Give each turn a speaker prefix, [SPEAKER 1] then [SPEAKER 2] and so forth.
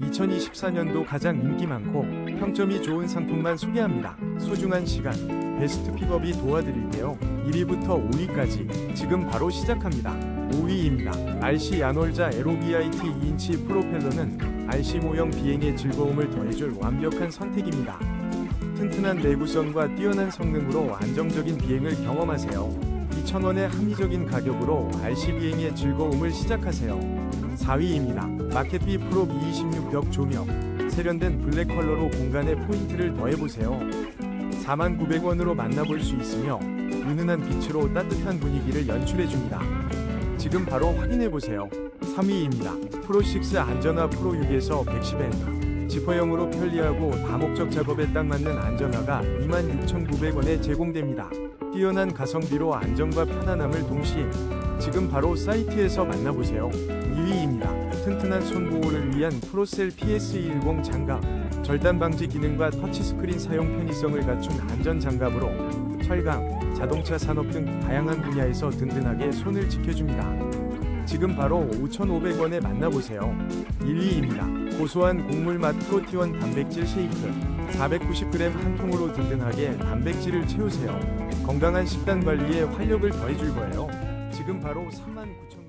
[SPEAKER 1] 2024년도 가장 인기 많고 평점이 좋은 상품만 소개합니다. 소중한 시간, 베스트 픽업이 도와드릴게요. 1위부터 5위까지 지금 바로 시작합니다. 5위입니다. RC 야놀자 에로비아이티 2인치 프로펠러는 RC 모형 비행의 즐거움을 더해줄 완벽한 선택입니다. 튼튼한 내구성과 뛰어난 성능으로 안정적인 비행을 경험하세요. 2,000원의 합리적인 가격으로 RC 비행의 즐거움을 시작하세요. 4위입니다. 마켓비 프로 226 벽 조명. 세련된 블랙 컬러로 공간에 포인트를 더해보세요. 49,900원으로 만나볼 수 있으며 은은한 빛으로 따뜻한 분위기를 연출해줍니다. 지금 바로 확인해보세요. 3위입니다. 프로6 안전화 프로6에서 110N. 지퍼형으로 편리하고 다목적 작업에 딱 맞는 안전화가 26,900원에 제공됩니다. 뛰어난 가성비로 안정과 편안함을 동시에 지금 바로 사이트에서 만나보세요. 2위입니다. 튼튼한 손 보호를 위한 프로셀 PS10 장갑. 절단 방지 기능과 터치스크린 사용 편의성을 갖춘 안전 장갑으로 철강, 자동차 산업 등 다양한 분야에서 든든하게 손을 지켜줍니다. 지금 바로 5,500원에 만나보세요. 1위입니다. 고소한 곡물 맛 프로티원 단백질 쉐이크. 490g 한 통으로 든든하게 단백질을 채우세요. 건강한 식단 관리에 활력을 더해줄 거예요. 지금 바로 39,000원.